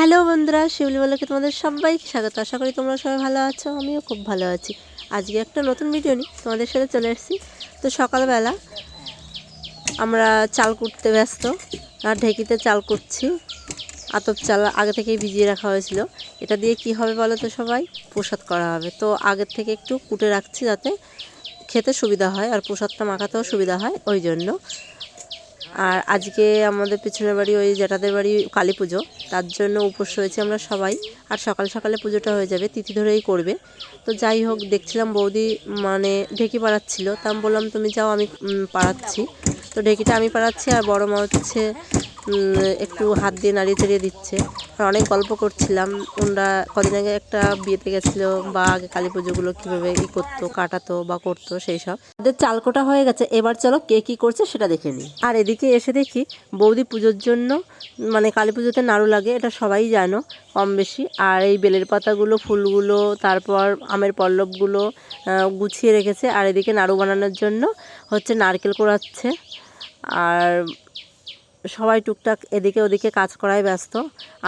Hello বন্ধুরা, শিউলি বলকে তোমাদের সবাইকে স্বাগত। আশা করি তোমরা সবাই ভালো আছো, আমিও খুব ভালো আছি। আজকে একটা নতুন ভিডিও নিই তোমাদের সাথে চলে এসেছি। তো সকালবেলা আমরা চাল কুটতে ব্যস্ত, আর ঢেকিতে চাল কুটছি। আতপ চাল আগে থেকেই ভিজিয়ে রাখা হয়েছিল। এটা দিয়ে কি হবে বলো তো সবাই? প্রসাদ করা হবে। তো আগের থেকে একটু কুটে রাখছি যাতে খেতে সুবিধা হয়, আর প্রসাদটা মাখাতেও সুবিধা হয়, ওই জন্য। আর আজকে আমাদের পিছনের বাড়ি ওই জেঠাদের বাড়ি কালী পুজো। তার জন্য উপোস হয়েছে আমরা সবাই। আর সকাল সকালে পুজোটা হয়ে যাবে, তিথি ধরেই করবে। তো যাই হোক, দেখছিলাম বৌদি মানে ঢেকি পাড়াচ্ছিল। তা আমি বললাম, তুমি যাও, আমি পাড়াচ্ছি। তো ঢেকিটা আমি পাড়াচ্ছি আর বড় মা হচ্ছে একটু হাত দিয়ে নাড়িয়ে চাড়িয়ে দিচ্ছে। আর অনেক গল্প করছিলাম, ওনারা কদিন আগে একটা বিয়েতে গেছিল, বা আগে কালী পুজোগুলো কীভাবে ই করতো, কাটাতো বা করতো সেই সব। ওদের চালকোটা হয়ে গেছে, এবার চলো কে কী করছে সেটা দেখে নিই। আর এদিকে এসে দেখি, বৌদি পুজোর জন্য মানে কালী পুজোতে নাড়ু লাগে, এটা সবাই জানো, কম বেশি। আর এই বেলের পাতাগুলো, ফুলগুলো, তারপর আমের পল্লবগুলো গুছিয়ে রেখেছে। আর এদিকে নাড়ু বানানোর জন্য হচ্ছে নারকেল কোড়াচ্ছে। আর সবাই টুকটাক এদিকে ওদিকে কাজ করায় ব্যস্ত।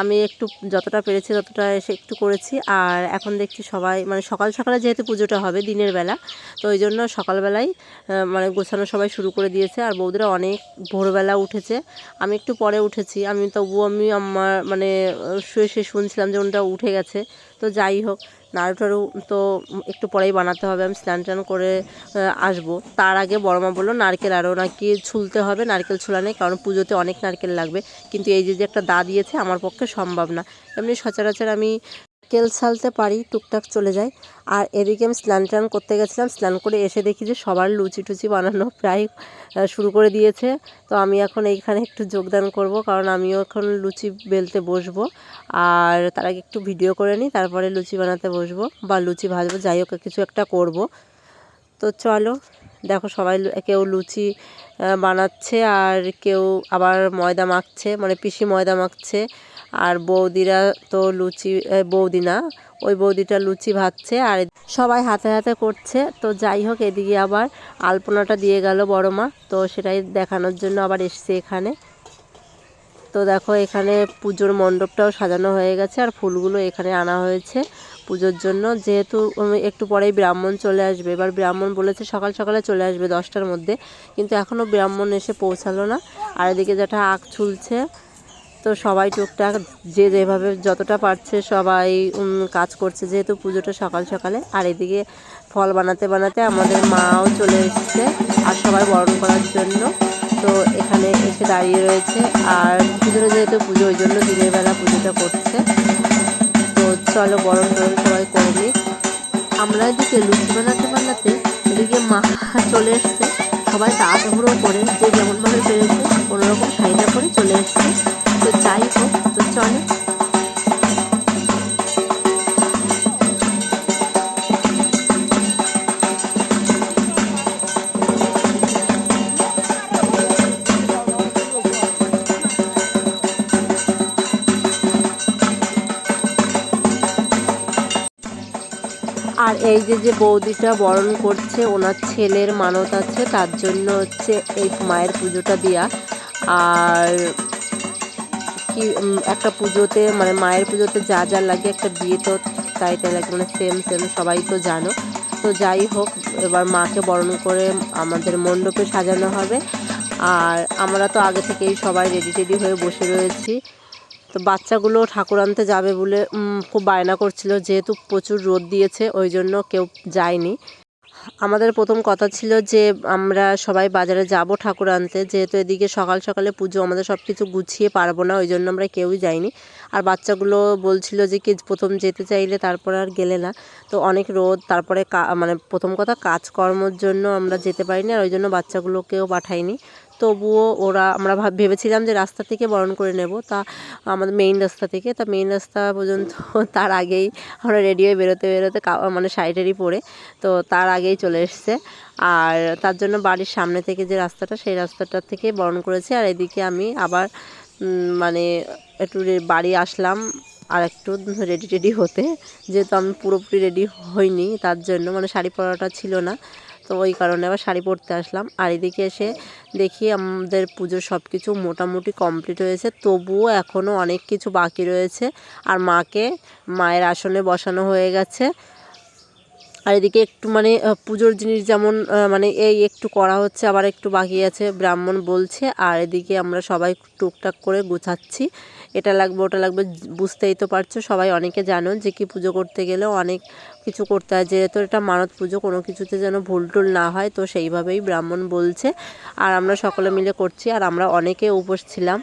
আমি একটু যতটা পেরেছি ততটা এসে একটু করেছি। আর এখন দেখছি সবাই মানে সকাল সকালে যেহেতু পুজোটা হবে দিনের বেলা, তো ওই জন্য সকালবেলাই মানে গোছানো সবাই শুরু করে দিয়েছে। আর বৌদিরা অনেক ভোরবেলা উঠেছে। আমি একটু পরে উঠেছি। আমি, তবুও আমি আমার মানে শুয়ে শুয়ে শুনছিলাম যে ওনটা উঠে গেছে। তো যাই হোক নাড়ু টাড়ু তো একটু পরেই বানাতে হবে, আমি স্নান টান করে আসব। তার আগে বড় মা বলল, নারকেল আরও নাকি ছুলতে হবে, নারকেল ছোলা নেই, কারণ পুজোতে অনেক নারকেল লাগবে। কিন্তু এই যে যে একটা দা দিয়েছে, আমার পক্ষে সম্ভব না। এমনি সচরাচর আমি নারকেল ছালতে পারি, টুকটাক চলে যায়। আর এদিকে আমি স্নান টান করতে গেছিলাম, স্নান করে এসে দেখি যে সবার লুচি টুচি বানানো প্রায় শুরু করে দিয়েছে। তো আমি এখন এইখানে একটু যোগদান করব, কারণ আমিও এখন লুচি বেলতে বসবো। আর তার আগে একটু ভিডিও করে নিই, তারপরে লুচি বানাতে বসবো বা লুচি ভাজবো, যাই হোক, কিছু একটা করব। তো চলো, দেখো সবাই কেউ লুচি বানাচ্ছে আর কেউ আবার ময়দা মাখছে মানে পিসি ময়দা মাখছে। আর বৌদিরা তো লুচি বৌদি না, ওই বৌদিটা লুচি ভাজছে আর সবাই হাতে হাতে করছে। তো যাই হোক, এদিকে আবার আলপনাটা দিয়ে গেল বড় মা। তো সেটাই দেখানোর জন্য আবার এসছে এখানে। তো দেখো, এখানে পুজোর মণ্ডপটাও সাজানো হয়ে গেছে আর ফুলগুলো এখানে আনা হয়েছে পুজোর জন্য। যেহেতু একটু পরেই ব্রাহ্মণ চলে আসবে। এবার ব্রাহ্মণ বলেছে সকাল সকালে চলে আসবে দশটার মধ্যে। কিন্তু এখনও ব্রাহ্মণ এসে পৌঁছালো না। আর এদিকে যেটা আখ ছুলছে তো সবাই টুকটাক যে যেভাবে যতটা পারছে সবাই কাজ করছে যেহেতু পুজোটা সকাল সকালে। আর এদিকে ফল বানাতে বানাতে আমাদের মাও চলে এসেছে আর সবাই বরণ করার জন্য। তো এখানে এসে দাঁড়িয়ে রয়েছে আর ভিতরে যেহেতু পুজো, ওই জন্য দিনের বেলা পুজোটা করছে। তো চলো বরণ টরণ সবাই করে নিই আমরা এদিকে লুচি বানাতে বানাতে এদিকে মা চলে এসছে। সবাই তাড়াহুড়ো করে যে যেমনভাবে পেরেছে, কোনোরকম শাড়িটা করে চলে এসছে। যাই হোক আর এই যে যে বৌদিটা বরণ করছে, ওনার ছেলের মানত আছে, তার জন্য হচ্ছে এই মায়ের পুজোটা দেওয়া আর কি একটা পুজোতে মানে মায়ের পুজোতে যা যা লাগে একটা বিয়েতেও তাই তাই লাগে মানে সেম সেম সবাই তো জানো। তো যাই হোক, এবার মাকে বরণ করে আমাদের মণ্ডপে সাজানো হবে। আর আমরা তো আগে থেকেই সবাই রেডি টেডি হয়ে বসে রয়েছি। তো বাচ্চাগুলো ঠাকুর আনতে যাবে বলে খুব বায়না করছিল, যেহেতু প্রচুর রোদ দিয়েছে, ওই জন্য কেউ যায়নি। আমাদের প্রথম কথা ছিল যে আমরা সবাই বাজারে যাব ঠাকুর আনতে। যেহেতু এদিকে সকাল সকালে পুজো, আমাদের সব কিছু গুছিয়ে পারব না ওই জন্য আমরা কেউই যাইনি। আর বাচ্চাগুলো বলছিল যে কি প্রথম যেতে চাইলে তারপর আর গেলে না। তো অনেক রোদ, তারপরে মানে প্রথম কথা কাজকর্মর জন্য আমরা যেতে পারিনি, আর ওই জন্য বাচ্চাগুলোকেও পাঠাইনি। তবুও ওরা, আমরা ভাব, ভেবেছিলাম যে রাস্তা থেকে বরণ করে নেব। তা আমাদের মেইন রাস্তা থেকে, তা মেইন রাস্তা পর্যন্ত তার আগেই আমরা রেডি হয়ে বেরোতে বেরোতে মানে শাড়ি টাড়ি পরে তো তার আগেই চলে এসছে। আর তার জন্য বাড়ির সামনে থেকে যে রাস্তাটা, সেই রাস্তাটা থেকে বরণ করেছি। আর এদিকে আমি আবার মানে একটু বাড়ি আসলাম আর একটু রেডি টেডি হতে। যেহেতু আমি পুরোপুরি রেডি হইনি, তার জন্য মানে শাড়ি পরাটা ছিল না। তো ওই কারণে আবার শাড়ি পরতে আসলাম। আর এদিকে এসে দেখি আমাদের পুজোর সব কিছু মোটামুটি কমপ্লিট হয়েছে। তবুও এখনও অনেক কিছু বাকি রয়েছে। আর মাকে, মায়ের আসনে বসানো হয়ে গেছে। আর এদিকে একটু মানে পুজোর জিনিস যেমন মানে এই একটু করা হচ্ছে, আবার একটু বাকি আছে, ব্রাহ্মণ বলছে, আর এদিকে আমরা সবাই টুকটাক করে গুছাচ্ছি। এটা লাগবে, ওটা লাগবে বুঝতেই তো পারছ, সবাই অনেকে জানো যে কি পুজো করতে গেলে অনেক কিছু করতে হয়, যেহেতু এটা মানত পুজো, কোনো কিছুতে যেন ভুল টুল না হয়, তো সেইভাবেই ব্রাহ্মণ বলছে। আর আমরা সকলে মিলে করছি, আর আমরা অনেকে উপোস ছিলাম।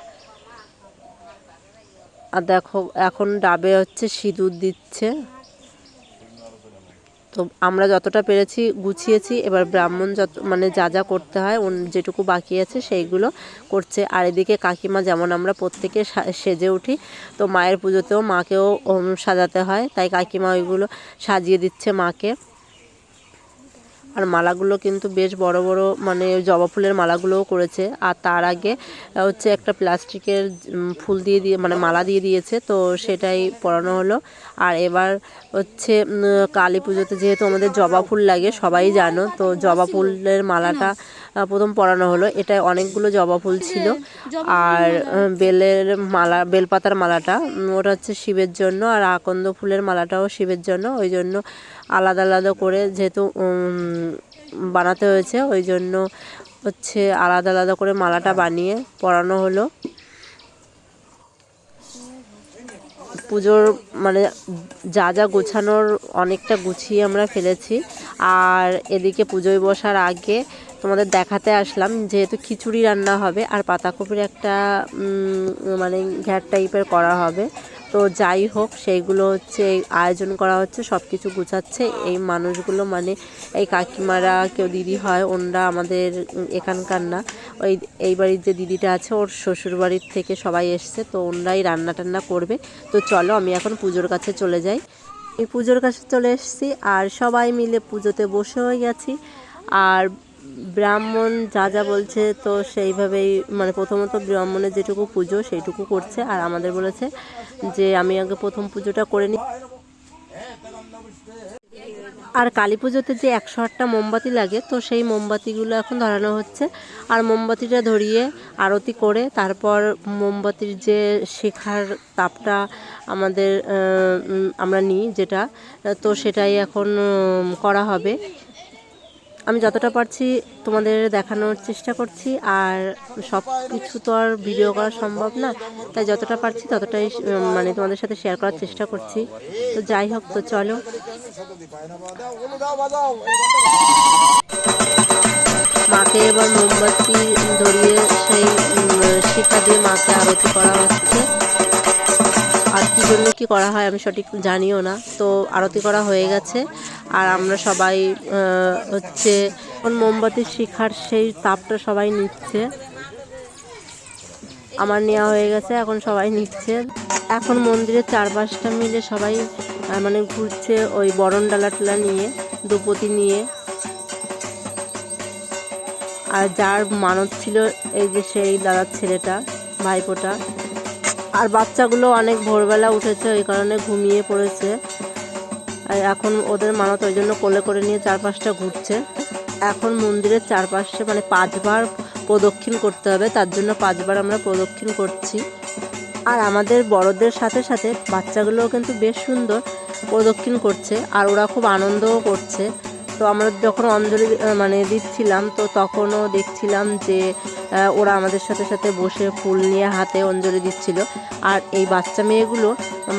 আর দেখো, এখন ডাবে হচ্ছে সিঁদুর দিচ্ছে। তো আমরা যতটা পেরেছি গুছিয়েছি, এবার ব্রাহ্মণ যত মানে যা যা করতে হয় যেটুকু বাকি আছে সেইগুলো করছে। আর এদিকে কাকিমা যেমন আমরা প্রত্যেকে সেজে উঠি, তো মায়ের পুজোতেও মাকেও সাজাতে হয়। তাই কাকিমা ওইগুলো সাজিয়ে দিচ্ছে মাকে। আর মালাগুলো কিন্তু বেশ বড় বড় মানে জবা ফুলের মালাগুলোও করেছে। আর তার আগে হচ্ছে একটা প্লাস্টিকের ফুল দিয়ে দিয়ে মানে মালা দিয়ে দিয়েছে, তো সেটাই পরানো হলো। আর এবার হচ্ছে কালী পুজোতে যেহেতু আমাদের জবা ফুল লাগে, সবাই জানো, তো জবা ফুলের মালাটা প্রথম পরানো হলো। এটা অনেকগুলো জবা ফুল ছিল। আর বেলের মালা, বেলপাতার মালাটা ওটা হচ্ছে শিবের জন্য, আর আকন্দ ফুলের মালাটাও শিবের জন্য। ওই জন্য আলাদা আলাদা করে যেহেতু বানাতে হয়েছে, ওই জন্য হচ্ছে আলাদা আলাদা করে মালাটা বানিয়ে পরানো হলো। পুজোর মানে যা যা গোছানোর অনেকটা গুছিয়ে আমরা ফেলেছি। আর এদিকে পুজোয় বসার আগে তোমাদের দেখাতে আসলাম যেহেতু খিচুড়ি রান্না হবে আর পাতাকপির একটা মানে ঘ্যাট টাইপের করা হবে। তো যাই হোক, সেইগুলো হচ্ছে আয়োজন করা হচ্ছে সব কিছু গুছাচ্ছে। এই মানুষগুলো মানে এই কাকিমারা, কেউ দিদি হয়, ওনরা আমাদের এখানকার না। ওই এই বাড়ির যে দিদিটা আছে, ওর শ্বশুর বাড়ির থেকে সবাই এসছে, তো ওনরাই রান্না টান্না করবে। তো চলো, আমি এখন পুজোর কাছে চলে যাই। এই পুজোর কাছে চলে এসেছি, আর সবাই মিলে পুজোতে বসে হয়ে গেছি। আর ব্রাহ্মণ যা যা বলছে তো সেইভাবেই মানে প্রথমত ব্রাহ্মণের যেটুকু পুজো সেইটুকু করছে। আর আমাদের বলেছে যে, আমি আগে প্রথম পুজোটা করে নিই আর কালী পুজোতে যে একশো আটটা মোমবাতি লাগে, তো সেই মোমবাতিগুলো এখন ধরানো হচ্ছে। আর মোমবাতিটা ধরিয়ে আরতি করে তারপর মোমবাতির যে শেখার তাপটা আমাদের আমরা নিই যেটা, তো সেটাই এখন করা হবে। আমি যতটা পারছি তোমাদের দেখানোর চেষ্টা করছি, আর সব কিছু তো আর ভিডিও করা সম্ভব না, তাই যতটা পারছি ততটাই মানে তোমাদের সাথে শেয়ার করার চেষ্টা করছি। তো যাই হোক, তো চলো। মাকে এবার মোমবাতি ধরিয়ে সেই শিখা দিয়ে মাকে আরতি করা হচ্ছে। আর কী জন্য কি করা হয় আমি সঠিক জানিও না। তো আরতি করা হয়ে গেছে। আর আমরা সবাই হচ্ছে এখন মোমবাতির শিখার সেই তাপটা সবাই নিচ্ছে। আমার নেওয়া হয়ে গেছে, এখন সবাই নিচ্ছে। এখন মন্দিরের চারপাশটা মিলে সবাই মানে ঘুরছে ওই বরণ ডালা টালা নিয়ে, দুপতি নিয়ে। আর যার মানত ছিল এই যে সেই দাদার ছেলেটা, ভাইপোটা। আর বাচ্চাগুলো অনেক ভোরবেলা উঠেছে ওই কারণে ঘুমিয়ে পড়েছে। আর এখন ওদের মানত ওই জন্য কোলে করে নিয়ে চারপাশটা ঘুরছে। এখন মন্দিরের চারপাশে মানে পাঁচবার প্রদক্ষিণ করতে হবে, তার জন্য পাঁচবার আমরা প্রদক্ষিণ করছি। আর আমাদের বড়দের সাথে সাথে বাচ্চাগুলোও কিন্তু বেশ সুন্দর প্রদক্ষিণ করছে, আর ওরা খুব আনন্দও করছে। তো আমরা যখন অঞ্জলি মানে দিচ্ছিলাম, তো তখনও দেখছিলাম যে ওরা আমাদের সাথে সাথে বসে ফুল নিয়ে হাতে অঞ্জলি দিচ্ছিল। আর এই বাচ্চা মেয়েগুলো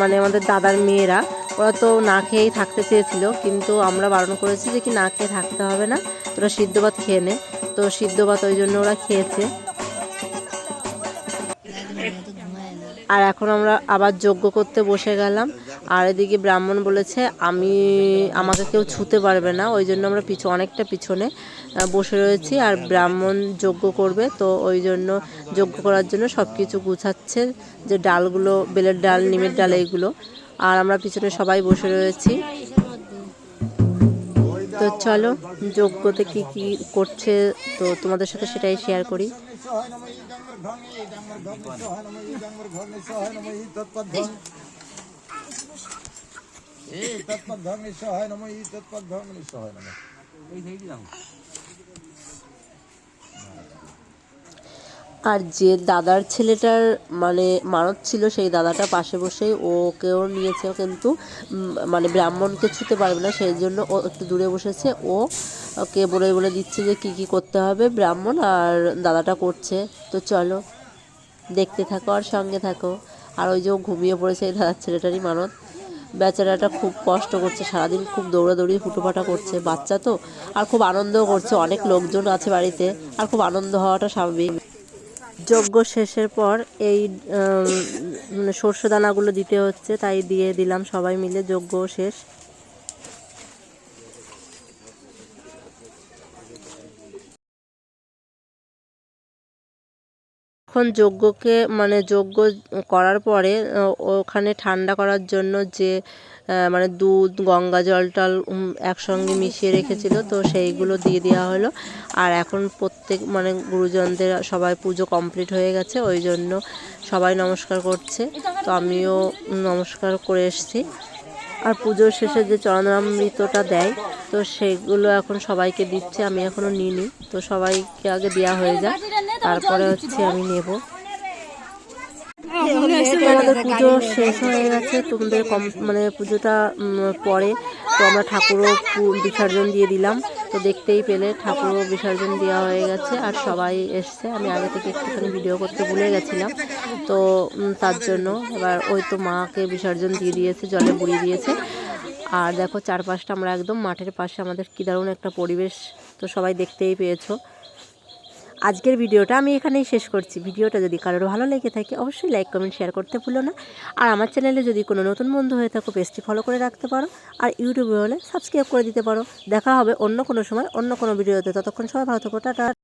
মানে আমাদের দাদার মেয়েরা, ওরা তো না খেয়েই থাকতে চেয়েছিল, কিন্তু আমরা বারণ করেছি যে কি না খেয়ে থাকতে হবে না, তোরা সিদ্ধ ভাত খেয়ে নে। তো সিদ্ধ ভাত ওই জন্য ওরা খেয়েছে। আর এখন আমরা আবার যজ্ঞ করতে বসে গেলাম। আর এদিকে ব্রাহ্মণ বলেছে, আমি, আমাকে কেউ ছুতে পারবে না, ওই জন্য আমরা পিছু অনেকটা পিছনে বসে রয়েছি আর ব্রাহ্মণ যজ্ঞ করবে। তো ওই জন্য যজ্ঞ করার জন্য সব কিছু গুছাচ্ছে, যে ডালগুলো, বেলের ডাল, নিমের ডাল, এইগুলো। আর আমরা পিছনে সবাই বসে রয়েছি। তো চলো, যজ্ঞতে কি কি করছে, তো তোমাদের সাথে সেটাই শেয়ার করি। আর যে দাদার ছেলেটার মানে মানত ছিল সেই দাদাটা পাশে বসে ওকেও নিয়েছে কিন্তু মানে ব্রাহ্মণকে ছুতে পারবে না সেই জন্য ও একটু দূরে বসেছে। ও ওকে বলে বলে দিচ্ছে যে কি কি করতে হবে ব্রাহ্মণ আর দাদাটা করছে। তো চলো দেখতে থাকো আর সঙ্গে থাকো। আর ওই যে ও ঘুমিয়ে পড়েছে এই দাদার ছেলেটারই মানত। বেচারাটা খুব কষ্ট করছে, সারাদিন খুব দৌড়াদৌড়ি হুটোপাটা করছে, বাচ্চা তো, আর খুব আনন্দও করছে, অনেক লোকজন আছে বাড়িতে, আর খুব আনন্দ হওয়াটা স্বাভাবিক। যজ্ঞ শেষের পর এই মানে সর্ষে দানাগুলো দিতে হচ্ছে, তাই দিয়ে দিলাম সবাই মিলে যজ্ঞ শেষ। এখন যজ্ঞকে মানে যজ্ঞ করার পরে ওখানে ঠান্ডা করার জন্য যে মানে দুধ, গঙ্গা জল টল একসঙ্গে মিশিয়ে রেখেছিল, তো সেইগুলো দিয়ে দেওয়া হলো। আর এখন প্রত্যেক মানে গুরুজনদের সবাই পুজো কমপ্লিট হয়ে গেছে, ওই জন্য সবাই নমস্কার করছে। তো আমিও নমস্কার করে এসেছি। আর পুজোর শেষে যে চরণামৃতটা দেয় তো সেগুলো এখন সবাইকে দিচ্ছে আমি এখনও নিইনি। তো সবাইকে আগে দেওয়া হয়ে যায় তারপরে হচ্ছে আমি নেব। আমাদের পুজো শেষ হয়ে গেছে তোমাদের কম মানে পুজোটা পরে তো আমরা ঠাকুরও বিসর্জন দিয়ে দিলাম। তো দেখতেই পেলে ঠাকুর বিসর্জন দেওয়া হয়ে গেছে আর সবাই এসছে। আমি আগে থেকে একটুখানি ভিডিও করতে ভুলে গেছিলাম। তো তার জন্য এবার ওই তো মাকে বিসর্জন দিয়ে দিয়েছে, জলে বুড়িয়ে দিয়েছে। আর দেখো চারপাশটা আমরা একদম মাঠের পাশে, আমাদের কী দারুণ একটা পরিবেশ। তো সবাই দেখতেই পেয়েছ। আজকের ভিডিওটা আমি এখানেই শেষ করছি। ভিডিওটা যদি কারোর ভালো লেগে থাকে, অবশ্যই লাইক কমেন্ট শেয়ার করতে ভুলো না। আর আমার চ্যানেলে যদি কোনো নতুন বন্ধু হয়ে থাকো পেজটি ফলো করে রাখতে পারো। আর ইউটিউবে হলে সাবস্ক্রাইব করে দিতে পারো। দেখা হবে অন্য কোনো সময়, অন্য কোনো ভিডিওতে। ততক্ষণ সবাই ভালো থাকো, টাটা।